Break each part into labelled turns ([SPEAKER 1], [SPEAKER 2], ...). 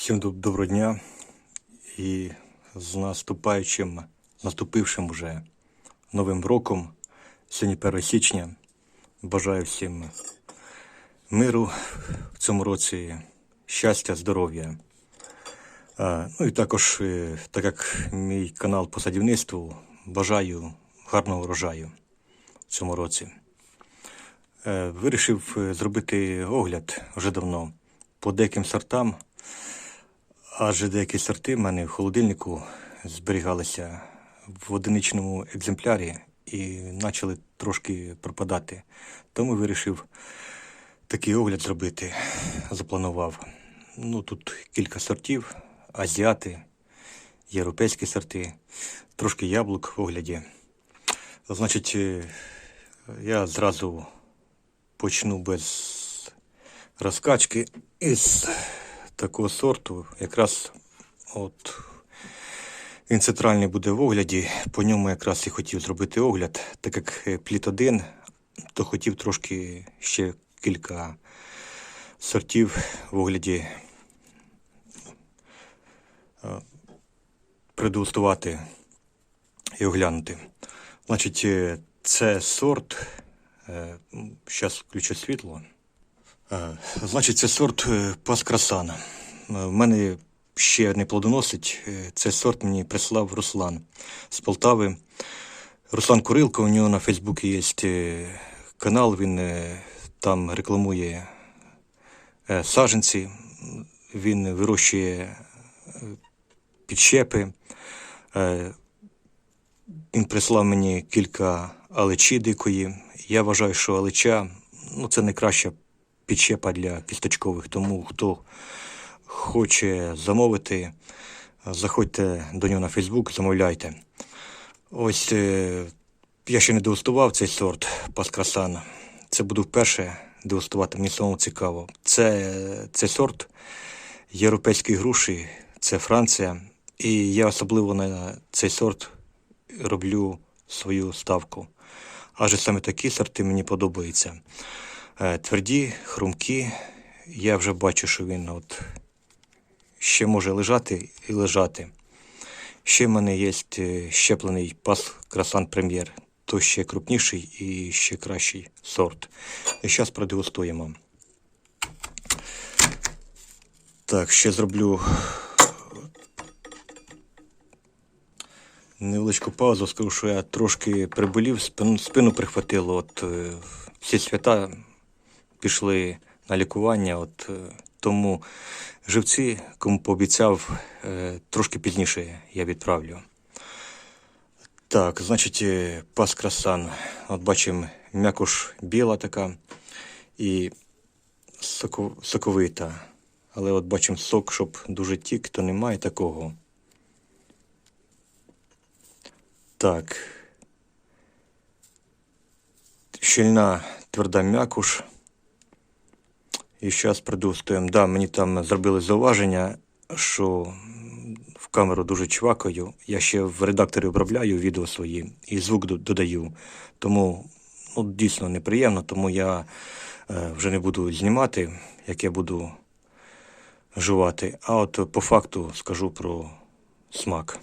[SPEAKER 1] Всім доброго дня і з наступаючим, наступившим уже Новим роком, сьогодні 1 січня. Бажаю всім миру в цьому році, щастя, здоров'я. Ну і також, е, так як мій канал по садівництву, бажаю гарного врожаю в цьому році. Е, Вирішив е, зробити огляд вже давно по деяким сортам. Адже деякі сорти в мене в холодильнику зберігалися в одиничному екземплярі і почали трошки пропадати. Тому вирішив такий огляд зробити. Запланував. Ну, тут кілька сортів, азіати, європейські сорти, трошки яблук в огляді. Значить, е, я зразу почну без розкачки із такого сорту. Якраз от він центральний буде в огляді. По ньому якраз і хотів зробити огляд. Так як е, пліт один, то хотів трошки ще кілька сортів в огляді е, продегустувати і оглянути. Значить, е, це сорт. Зараз включу світло. Е, Значить, це сорт е, Паскрасан. Е, В мене ще не плодоносить. Е, Цей сорт мені прислав Руслан з Полтави. Руслан Курилко, у нього на Фейсбуці є е, канал, він е, там рекламує е, саджанці, він вирощує е, підщепи. Е, Він прислав мені кілька алечі дикої. Я вважаю, що алеча ну, це найкраща підщепа для кісточкових. Тому хто хоче замовити, заходьте до нього на Фейсбук, замовляйте. Ось е, я ще не дегустував цей сорт Паскрасан. Це буду вперше дегустувати, мені самому цікаво. Це, це сорт європейської груші, це Франція. І я особливо на цей сорт роблю свою ставку. Адже саме такі сорти мені подобаються. Е, Тверді, хрумкі. Я вже бачу, що він от ще може лежати і лежати. Ще в мене є е, щеплений пас Красан Прем'єр. То ще крупніший і ще кращий сорт. І зараз продегустуємо. Так, ще зроблю невеличку паузу. Скажу, що я трошки приболів, спину, спину прихватило. От е, всі свята пішли на лікування. От е, тому живці, кому пообіцяв, е, трошки пізніше я відправлю. Так, значить, е, пас красан. От бачимо, м'якуш біла така і соковита. Але от бачимо сок, щоб дуже тік, то немає такого. Так. Щільна тверда м'якуш. І зараз продустуємо. Да, мені там зробили зауваження, що в камеру дуже чвакаю. Я ще в редакторі обробляю відео свої і звук додаю. Тому ну, дійсно неприємно, тому я е, вже не буду знімати, як я буду жувати. А от по факту скажу про смак.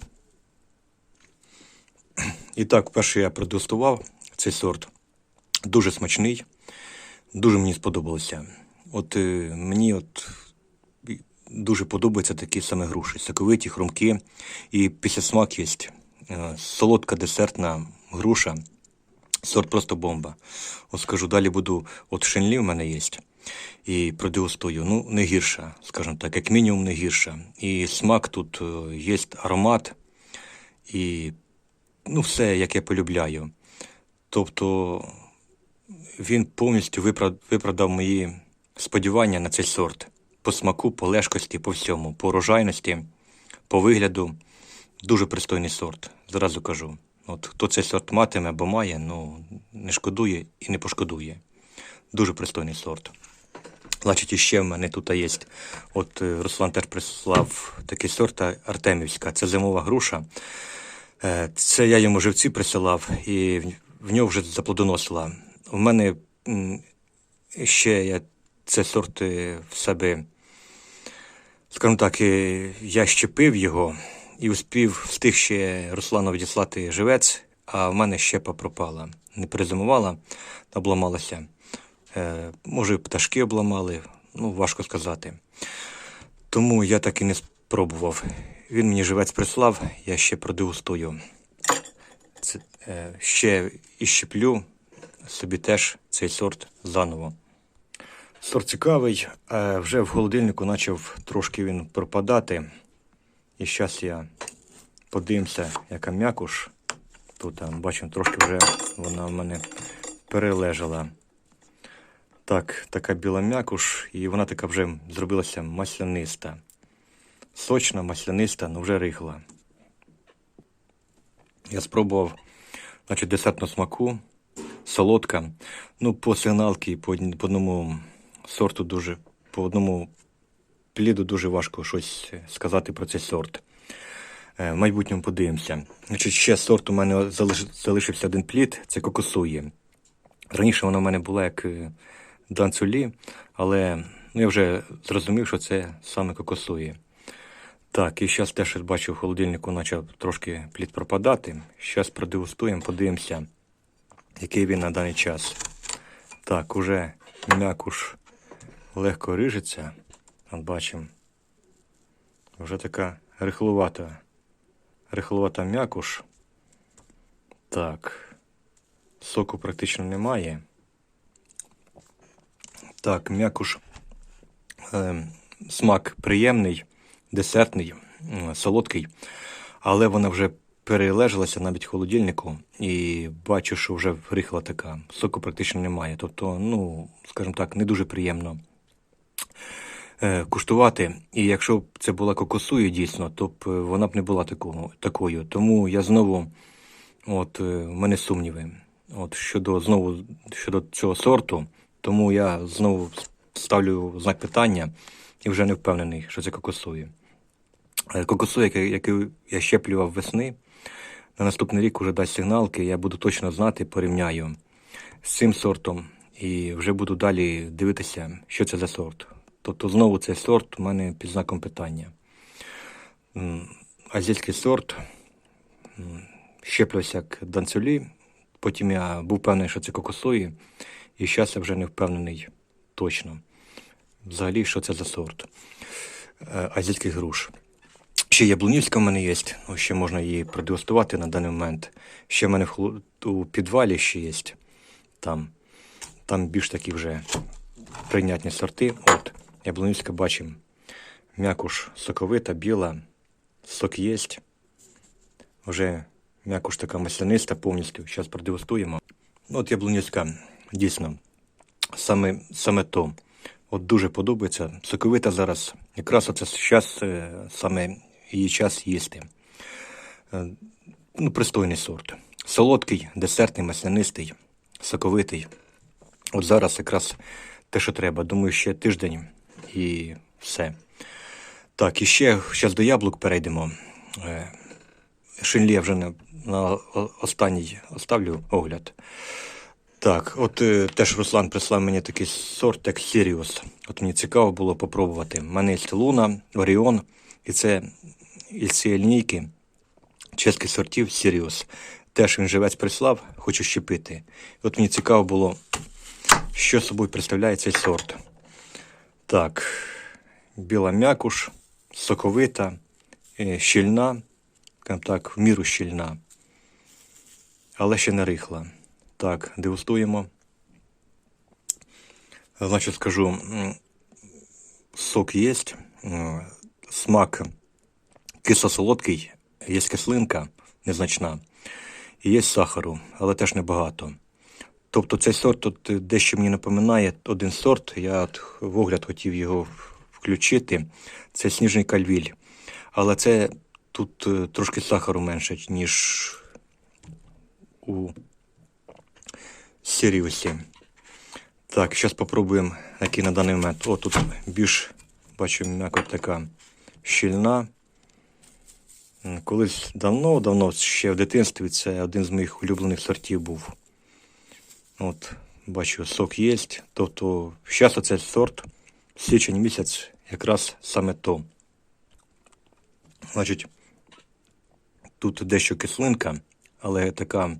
[SPEAKER 1] І так, перше я продегустував цей сорт. Дуже смачний, дуже мені сподобалося. От е, мені от дуже подобаються такі саме груші. Соковиті, хрумкі. І після смак є е, солодка десертна груша. Сорт просто бомба. От скажу, далі буду, от шенлі в мене є. І продегустую. Ну, не гірша, скажімо так, як мінімум не гірша. І смак тут е, є аромат. І ну, все, як я полюбляю. Тобто він повністю виправдав мої сподівання на цей сорт. По смаку, по лежкості, по всьому, по урожайності, по вигляду. Дуже пристойний сорт, зразу кажу. От хто цей сорт матиме або має, ну не шкодує і не пошкодує. Дуже пристойний сорт. Значить, іще в мене тут є. От е, Руслан теж прислав такий сорт Артемівська. Це зимова груша. Е, Це я йому живці присилав, і в нього вже заплодоносила. У мене ще я це сорт в себе скажімо так, я щепив його і успів встиг ще Руслану відіслати живець, а в мене щепа пропала. Не перезимувала, обламалася. Е, може, пташки обламали, ну, важко сказати. Тому я так і не спробував. Він мені живець прислав, я ще продегустую. Це, е, ще і щеплю собі теж цей сорт заново. Сорт цікавий, вже в холодильнику почав трошки він пропадати. І зараз я подивимося, яка м'якуш. Тут бачимо, трошки вже вона в мене перележала. Так, така біла м'якуш, і вона така вже зробилася масляниста. Сочна, масляниста, але вже рихла. Я спробував, значить, десертну смаку, солодка. Ну, по сигналки, по одному сорту дуже, по одному пліду дуже важко щось сказати про цей сорт. Е, В майбутньому подивимося. Значить, ще сорт у мене залишився один плід, це кокосуї. Раніше вона в мене була як е, данцулі, але ну, я вже зрозумів, що це саме кокосуї. Так, і зараз теж бачу в холодильнику почав трошки плід пропадати. Зараз продегустуємо, подивимося, який він на даний час. Так, уже м'якуш легко рижеться. От бачимо. Вже така рихлувата. Рихлувата м'якуш. Так. Соку практично немає. Так, м'якуш. Е, смак приємний, десертний, солодкий, але вона вже перележалася навіть в холодильнику і бачу, що вже рихла така. Соку практично немає. Тобто, ну, скажімо так, не дуже приємно куштувати. І якщо б це була кокосує дійсно, то б е, вона б не була такого, такою. Тому я знову, от, е, в мене сумніви. От щодо знову щодо цього сорту, тому я знову ставлю знак питання і вже не впевнений, що це кокосує. Е, Кокосує, який, який я щеплював весни, на наступний рік уже дасть сигналки, я буду точно знати, порівняю з цим сортом і вже буду далі дивитися, що це за сорт. Тобто знову цей сорт у мене під знаком питання. Азійський сорт м, щеплювався як данцюлі, потім я був певний, що це кокосуї, і зараз я вже не впевнений точно. Взагалі, що це за сорт е, азійських груш. Ще яблунівська в мене є, ну, ще можна її продегустувати на даний момент. Ще в мене в підвалі ще є. Там, там більш такі вже прийнятні сорти. От, яблунівська бачимо. М'якуш соковита, біла, сок є. Вже м'якуш така масляниста повністю. Зараз продегустуємо. От яблунівська, дійсно, саме, саме то. От дуже подобається. Соковита зараз. Якраз оце е, саме її час їсти. Е, ну, пристойний сорт. Солодкий, десертний, маслянистий, соковитий. От зараз якраз те, що треба. Думаю, ще тиждень і все. Так, і ще зараз до яблук перейдемо. Е, Шинлі я вже на, останній оставлю огляд. Так, от е, теж Руслан прислав мені такий сорт, як Сіріус. От мені цікаво було попробувати. У мене є Луна, Оріон, і це із цієї лінійки чеських сортів Сіріус. Теж він живець прислав, хочу щепити. От мені цікаво було, що собою представляє цей сорт. Так, біла м'якуш, соковита, е, щільна, так, в міру щільна, але ще не рихла. Так, дегустуємо. Значить, скажу, сок є, смак кисло-солодкий, є кислинка незначна, і є сахару, але теж небагато. Тобто цей сорт тут е, дещо мені напоминає один сорт, я от в огляд хотів його включити. Це сніжний кальвіль. Але це тут е, трошки сахару менше, ніж у Сіріусі. Так, зараз спробуємо, який на даний момент. О, тут більш, бачу, м'яко така щільна. Колись давно-давно, ще в дитинстві, це один з моїх улюблених сортів був. От, бачу, сок є. Тобто, зараз оцей сорт, січень місяць, якраз саме то. Значить, тут дещо кислинка, але така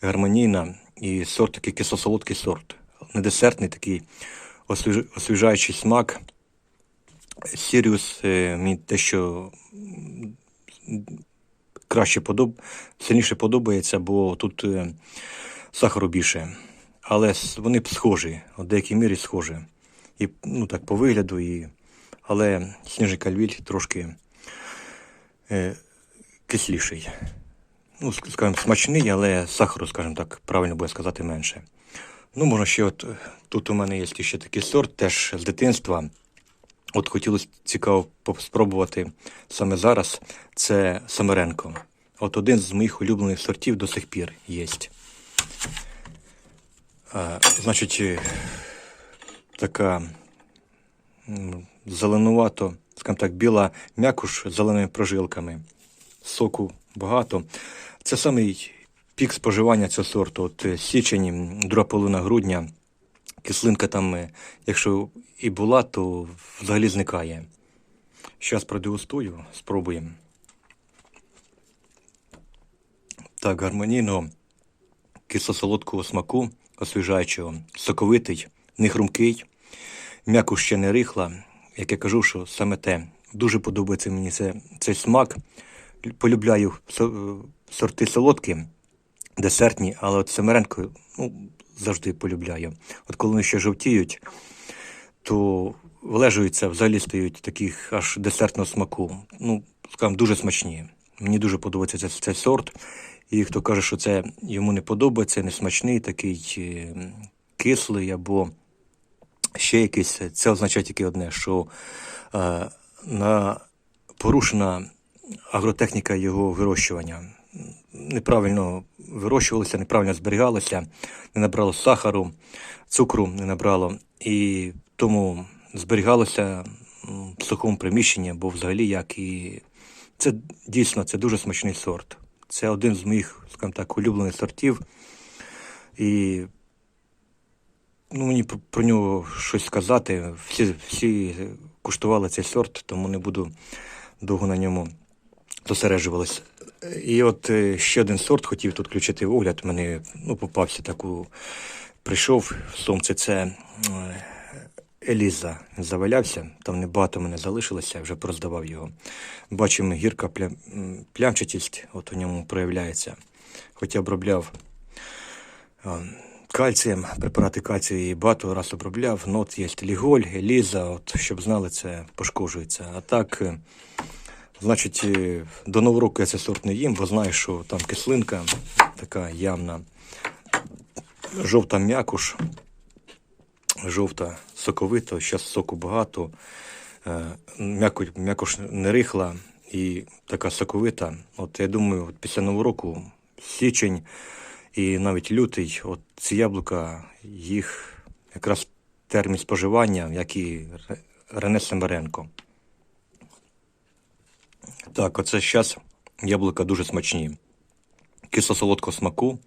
[SPEAKER 1] гармонійна і сорт такий кисло-солодкий сорт. Не десертний такий освіжаючий смак. Сіріус е, мені дещо краще подоб... сильніше подобається, бо тут е, сахару більше. Але вони б схожі, в деякій мірі схожі. І, ну, так, по вигляду, і... але сніжний кальвіль трошки е, кисліший. Ну, скажімо, смачний, але сахару, скажімо так, правильно буде сказати, менше. Ну, можна ще от тут у мене є ще такий сорт, теж з дитинства. От хотілося цікаво спробувати саме зараз. Це Самаренко. От один з моїх улюблених сортів до сих пір є. Значить, е, така зеленувато, скажімо так, біла м'якуш з зеленими прожилками. Соку багато. Це самий пік споживання цього сорту. От е, січень, друга половина грудня. Кислинка там, е, якщо і була, то взагалі зникає. Зараз продегустую, спробуємо. Так, гармонійно, кисло-солодкого смаку, освіжаючого, соковитий, не хрумкий, м'яко ще не рихла. Як я кажу, що саме те. Дуже подобається мені це, цей смак. Полюбляю е, сорти солодкі, десертні, але от семеренко ну, завжди полюбляю. От коли вони ще жовтіють, то вилежуються, взагалі стають таких аж десертного смаку. Ну, скажімо, дуже смачні. Мені дуже подобається цей, цей сорт. І хто каже, що це йому не подобається, не смачний, такий е, кислий або ще якийсь, це означає тільки одне, що е, на порушена агротехніка його вирощування. Неправильно вирощувалося, неправильно зберігалося, не набрало сахару, цукру не набрало, і тому зберігалося в сухому приміщенні, бо взагалі як і це дійсно це дуже смачний сорт. Це один з моїх, скажімо так, улюблених сортів. І ну, мені про, нього щось сказати. Всі, всі куштували цей сорт, тому не буду довго на ньому зосереджувалися. І от е, ще один сорт хотів тут включити в огляд. Мені ну, попався таку. Прийшов в сумці, це е, Еліза завалявся, там небагато мене залишилося, вже проздавав його. Бачимо, гірка плям, м, плямчатість от у ньому проявляється. Хоча обробляв кальцієм, препарати кальцію і багато раз обробляв. Ну, от є ліголь, еліза, от, щоб знали, це пошкоджується. А так, е, значить, е, до нового року я цей сорт не їм, бо знаю, що там кислинка така явна, жовта м'якуш жовта, соковита, зараз соку багато, е, м'яко, м'якош не рихла і така соковита. От я думаю, от після нового року, січень і навіть лютий, от ці яблука, їх якраз термін споживання, як і Рене Семеренко. Так, оце зараз яблука дуже смачні. Кисло-солодкого смаку,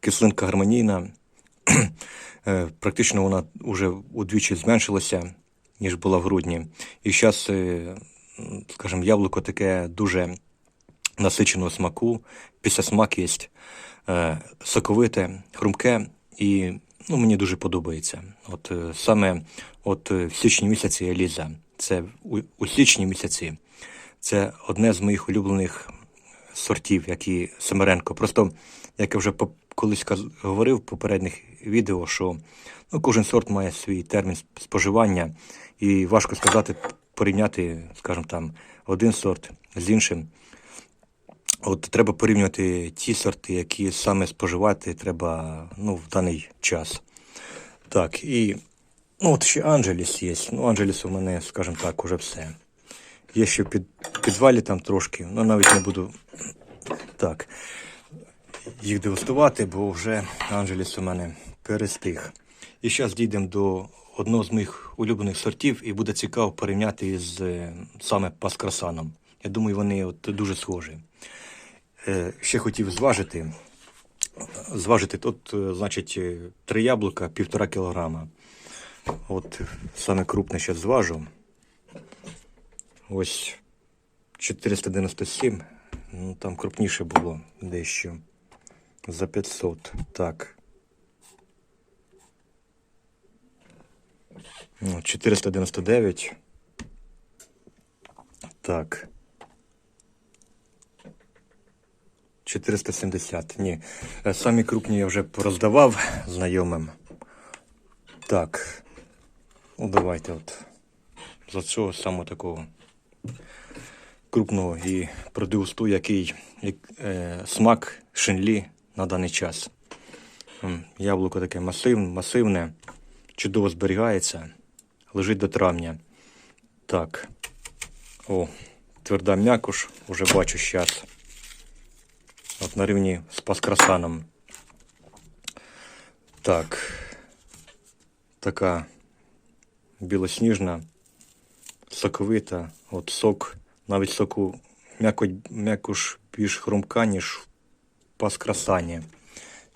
[SPEAKER 1] кислинка гармонійна. Е, Практично вона вже удвічі зменшилася, ніж була в грудні. І зараз, скажімо, яблуко таке дуже насиченого смаку, після смак є е, соковите, хрумке, і ну, мені дуже подобається. От е, саме от е, в січні місяці Еліза, це у, у січні місяці, це одне з моїх улюблених сортів, як і Семеренко. Просто, як я вже по- колись говорив в попередніх відео, що ну, кожен сорт має свій термін споживання, і важко сказати, порівняти, скажімо там, один сорт з іншим. От треба порівнювати ті сорти, які саме споживати треба ну, в даний час. Так, і ну, от ще Анджеліс є. Ну, Анджеліс у мене, скажімо так, уже все. Є ще під підвалі там трошки, ну навіть не буду так їх дегустувати, бо вже Анджеліс у мене перестиг. І зараз дійдемо до одного з моїх улюблених сортів, і буде цікаво порівняти із е, саме паскрасаном. Я думаю, вони от дуже схожі. Е, ще хотів зважити. Зважити тут, е, значить, три яблука, півтора кілограма. От саме крупне ще зважу. Ось 497. Ну, там крупніше було дещо. За 500. Так. Ну, 499. Так. 470. Ні. Е, Самі крупні я вже пороздавав знайомим. Так. Ну, давайте от. За цього саме такого крупного і продегустую, який як, е, смак шинлі на даний час. Яблуко таке масивне, масивне, чудово зберігається, лежить до травня. Так. О, тверда м'якуш, уже бачу зараз. От на рівні з паскрасаном. Так. Така білосніжна, соковита, от сок, навіть соку м'якуш більш хрумка, ніж в паскрасані.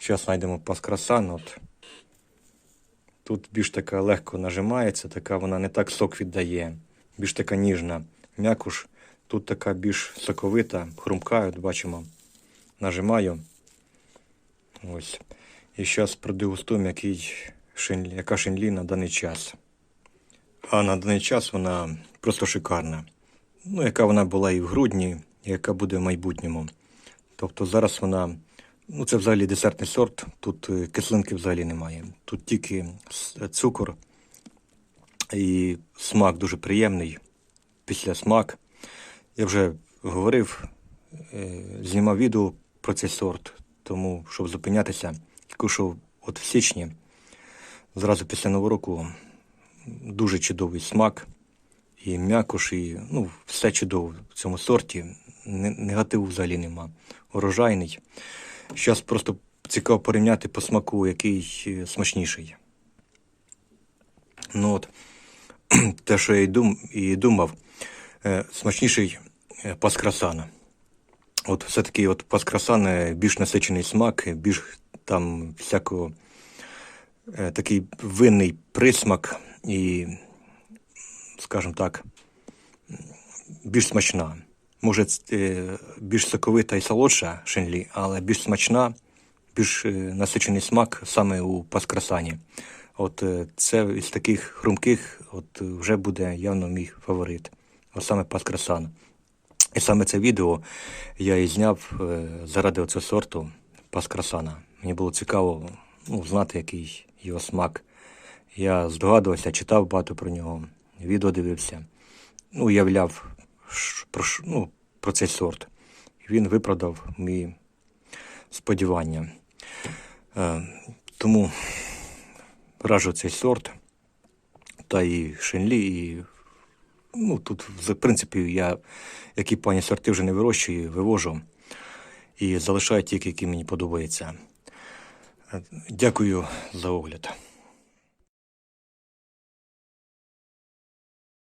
[SPEAKER 1] Зараз знайдемо паскрасан. От. Тут більш така легко нажимається, така вона не так сок віддає, більш така ніжна. М'якуш, тут така більш соковита, хрумка, от бачимо. Нажимаю. Ось. І зараз продегустуємо, який шинлі, яка шинлі на даний час. А на даний час вона просто шикарна. Ну, яка вона була і в грудні, і яка буде в майбутньому. Тобто зараз вона, ну це взагалі десертний сорт, тут е, кислинки взагалі немає. Тут тільки цукор і смак дуже приємний. Після смак. Я вже говорив, е, знімав відео про цей сорт, тому щоб зупинятися, кушав от в січні, зразу після Нового року дуже чудовий смак і м'якош, і ну, все чудово в цьому сорті. Негативу взагалі нема. Урожайний. Зараз просто цікаво порівняти по смаку, який е, смачніший. Ну от, те, що я і, дум, і думав, е, смачніший е, паскрасана. От все-таки от паскрасан більш насичений смак, більш там всякого такий винний присмак і, скажімо так, більш смачна. Може, е, більш соковита і солодша шинлі, але більш смачна, більш е, насичений смак саме у паскрасані. От е, це із таких хрумких от вже буде явно мій фаворит. От саме паскрасан. І саме це відео я і зняв заради оцього сорту паскрасана. Мені було цікаво ну, знати, який його смак. Я здогадувався, читав багато про нього, відео дивився, ну, уявляв про, ну, про цей сорт. Він виправдав мої сподівання. Е, тому раджу цей сорт та і шинлі, і ну, тут, в принципі, я які пані сорти вже не вирощую, вивожу і залишаю тільки, які мені подобаються. Е, Дякую за огляд.